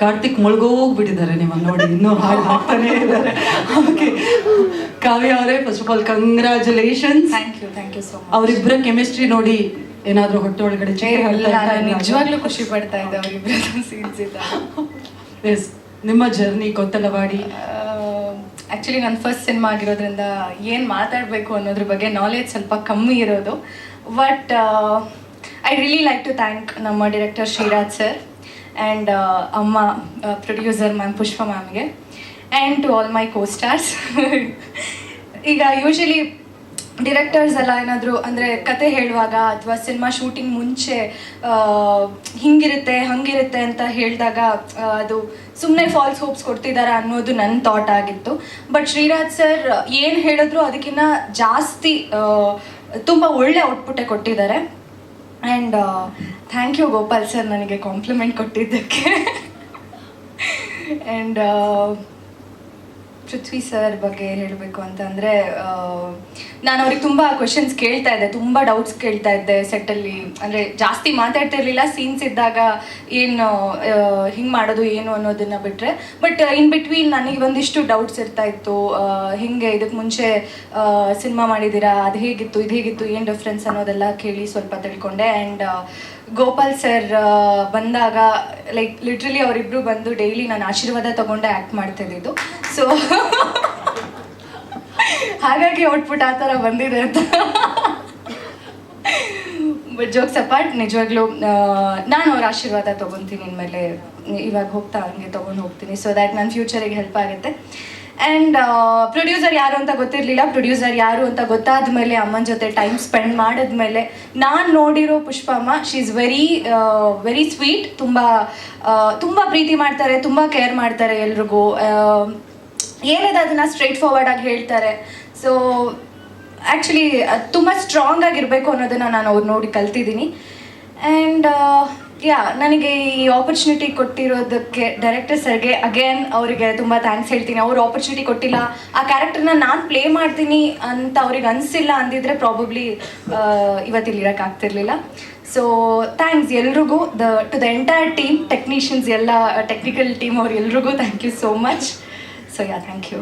ಕಾರ್ತಿಕ್ ಮುಳುಗೋಗ್ಬಿಟ್ಟಿದ್ದಾರೆ ನಿಮ್ಮನ್ನು ನೋಡಿ ಇನ್ನೂ ಹಾಡು ಹಾಕ್ತಾನೆ ಇದ್ದಾರೆ. ಓಕೆ ಕಾವ್ಯ ಅವರೇ first of all congratulations thank you thank you so much ಅವರಿಬ್ಬರ ಕೆಮಿಸ್ಟ್ರಿ ನೋಡಿ ಏನಾದರೂ ಹೊಟ್ಟೆ ಒಳಗಡೆ ನಿಜವಾಗ್ಲೂ ಖುಷಿ ಪಡ್ತಾ ಇದ್ದೆ ಅವರಿಬ್ಬರ ಸೀನ್ಸ್ ಇದ್ದಾಗ. ಎಸ್ ನಿಮ್ಮ ಜರ್ನಿ ಕೊತ್ತಲವಾಡಿ? ಆ್ಯಕ್ಚುಲಿ ನನ್ನ ಫಸ್ಟ್ ಸಿನಿಮಾ ಆಗಿರೋದ್ರಿಂದ ಏನು ಮಾತಾಡಬೇಕು ಅನ್ನೋದ್ರ ಬಗ್ಗೆ ನಾಲೆಜ್ ಸ್ವಲ್ಪ ಕಮ್ಮಿ ಇರೋದು. But I really like to thank ನಮ್ಮ ಡೈರೆಕ್ಟರ್ ಶ್ರೀರಾಜ್ ಸರ್ ಆ್ಯಂಡ್ ಅಮ್ಮ producer ma'am Pushpa ಮ್ಯಾಮ್ಗೆ and to all my costars ಈಗ ಯೂಶಲಿ ಡಿರೆಕ್ಟರ್ಸ್ ಎಲ್ಲ ಏನಾದರೂ ಅಂದರೆ ಕತೆ ಹೇಳುವಾಗ ಅಥವಾ ಸಿನಿಮಾ ಶೂಟಿಂಗ್ ಮುಂಚೆ ಹಿಂಗಿರುತ್ತೆ, ಹಂಗಿರುತ್ತೆ ಅಂತ ಹೇಳಿದಾಗ ಅದು ಸುಮ್ಮನೆ ಫಾಲ್ಸ್ ಹೋಪ್ಸ್ ಕೊಡ್ತಿದ್ದಾರೆ ಅನ್ನೋದು ನನ್ನ ಥಾಟ್ ಆಗಿತ್ತು. ಬಟ್ ಶ್ರೀರಾಜ್ ಸರ್ ಏನು ಹೇಳಿದ್ರು ಅದಕ್ಕಿಂತ ಜಾಸ್ತಿ ತುಂಬ ಒಳ್ಳೆ ಔಟ್ಪುಟ್ಟೆ ಕೊಟ್ಟಿದ್ದಾರೆ. And thank you Gopal sir ನನಗೆ ಕಾಂಪ್ಲಿಮೆಂಟ್ ಕೊಟ್ಟಿದ್ದಕ್ಕೆ. ಆ್ಯಂಡ್ ಪೃಥ್ವಿ ಸರ್ ಬಗ್ಗೆ ಹೇಳಬೇಕು ಅಂತಂದರೆ ನಾನು ಅವ್ರಿಗೆ ತುಂಬ ಕ್ವೆಶನ್ಸ್ ಕೇಳ್ತಾ ಇದ್ದೆ, ತುಂಬ ಡೌಟ್ಸ್ ಕೇಳ್ತಾ ಇದ್ದೆ ಸೆಟ್ಟಲ್ಲಿ ಅಂದರೆ ಜಾಸ್ತಿ ಮಾತಾಡ್ತಾ ಇರಲಿಲ್ಲ ಸೀನ್ಸ್ ಇದ್ದಾಗ ಏನು ಹಿಂಗೆ ಮಾಡೋದು ಏನು ಅನ್ನೋದನ್ನು ಬಿಟ್ಟರೆ ಬಟ್ ಇನ್ ಬಿಟ್ವೀನ್ ನನಗೆ ಒಂದಿಷ್ಟು ಡೌಟ್ಸ್ ಇರ್ತಾ ಇತ್ತು. ಹಿಂಗೆ ಇದಕ್ಕೆ ಮುಂಚೆ ಸಿನಿಮಾ ಮಾಡಿದ್ದೀರಾ, ಅದು ಹೇಗಿತ್ತು, ಇದು ಹೇಗಿತ್ತು, ಏನು ಡಿಫ್ರೆನ್ಸ್ ಅನ್ನೋದೆಲ್ಲ ಕೇಳಿ ಸ್ವಲ್ಪ ತಿಳ್ಕೊಂಡೆ. ಆ್ಯಂಡ್ ಗೋಪಾಲ್ ಸರ್ ಬಂದಾಗ ಲೈಕ್ ಲಿಟ್ರಲಿ ಅವರಿಬ್ರು ಬಂದು ಡೈಲಿ ನಾನು ಆಶೀರ್ವಾದ ತಗೊಂಡೆ ಆ್ಯಕ್ಟ್ ಮಾಡ್ತಿದ್ದಿದ್ದು. ಸೊ ಹಾಗಾಗಿ ಔಟ್ಪುಟ್ ಆ ಥರ ಬಂದಿದೆ ಅಂತ. ಬಟ್ ಜೋಕ್ಸ್ ಅಪಾರ್ಟ್ ನಿಜವಾಗ್ಲೂ ನಾನು ಅವ್ರ ಆಶೀರ್ವಾದ ತೊಗೊತೀನಿ ಇನ್ಮೇಲೆ, ಇವಾಗ ಹೋಗ್ತಾ ಹಂಗೆ ತೊಗೊಂಡು ಹೋಗ್ತೀನಿ. ಸೊ ದ್ಯಾಟ್ ನನ್ನ ಫ್ಯೂಚರಿಗೆ ಹೆಲ್ಪ್ ಆಗುತ್ತೆ. ಆ್ಯಂಡ್ ಪ್ರೊಡ್ಯೂಸರ್ ಯಾರು ಅಂತ ಗೊತ್ತಿರಲಿಲ್ಲ. ಪ್ರೊಡ್ಯೂಸರ್ ಯಾರು ಅಂತ ಗೊತ್ತಾದ ಮೇಲೆ ಅಮ್ಮನ ಜೊತೆ ಟೈಮ್ ಸ್ಪೆಂಡ್ ಮಾಡಿದ್ಮೇಲೆ ನಾನು ನೋಡಿರೋ Pushpamma she is very very sweet ತುಂಬ ತುಂಬ ಪ್ರೀತಿ ಮಾಡ್ತಾರೆ, ತುಂಬ ಕೇರ್ ಮಾಡ್ತಾರೆ ಎಲ್ರಿಗೂ. ಏನಿದೆ ಅದನ್ನು ಸ್ಟ್ರೈಟ್ ಫಾರ್ವರ್ಡ್ ಆಗಿ ಹೇಳ್ತಾರೆ. ಸೊ ಆ್ಯಕ್ಚುಲಿ ತುಂಬ ಸ್ಟ್ರಾಂಗ್ ಆಗಿರಬೇಕು ಅನ್ನೋದನ್ನು ನಾನು ಅವ್ರು ನೋಡಿ ಕಲ್ತಿದ್ದೀನಿ. ಆ್ಯಂಡ್ ಯಾ ನನಗೆ ಈ ಆಪರ್ಚುನಿಟಿ ಕೊಟ್ಟಿರೋದಕ್ಕೆ ಡೈರೆಕ್ಟರ್ ಸರ್ಗೆ ಅಗೇನ್ ಅವರಿಗೆ ತುಂಬ ಥ್ಯಾಂಕ್ಸ್ ಹೇಳ್ತೀನಿ. ಅವ್ರು ಆಪರ್ಚುನಿಟಿ ಕೊಟ್ಟಿಲ್ಲ. ಆ ಕ್ಯಾರೆಕ್ಟರ್ನ ನಾನು ಪ್ಲೇ ಮಾಡ್ತೀನಿ ಅಂತ ಅವ್ರಿಗೆ ಅನಿಸಿಲ್ಲ ಅಂದಿದ್ರೆ ಪ್ರಾಬಬ್ಲಿ ಇವತ್ತಿಲ್ಲಿ ಇರೋಕ್ಕಾಗ್ತಿರ್ಲಿಲ್ಲ ಸೊ ಥ್ಯಾಂಕ್ಸ್ ಎಲ್ರಿಗೂ. The to the entire team technicians ಎಲ್ಲ ಟೆಕ್ನಿಕಲ್ ಟೀಮ್ ಅವ್ರು ಎಲ್ರಿಗೂ thank you so much so yeah thank you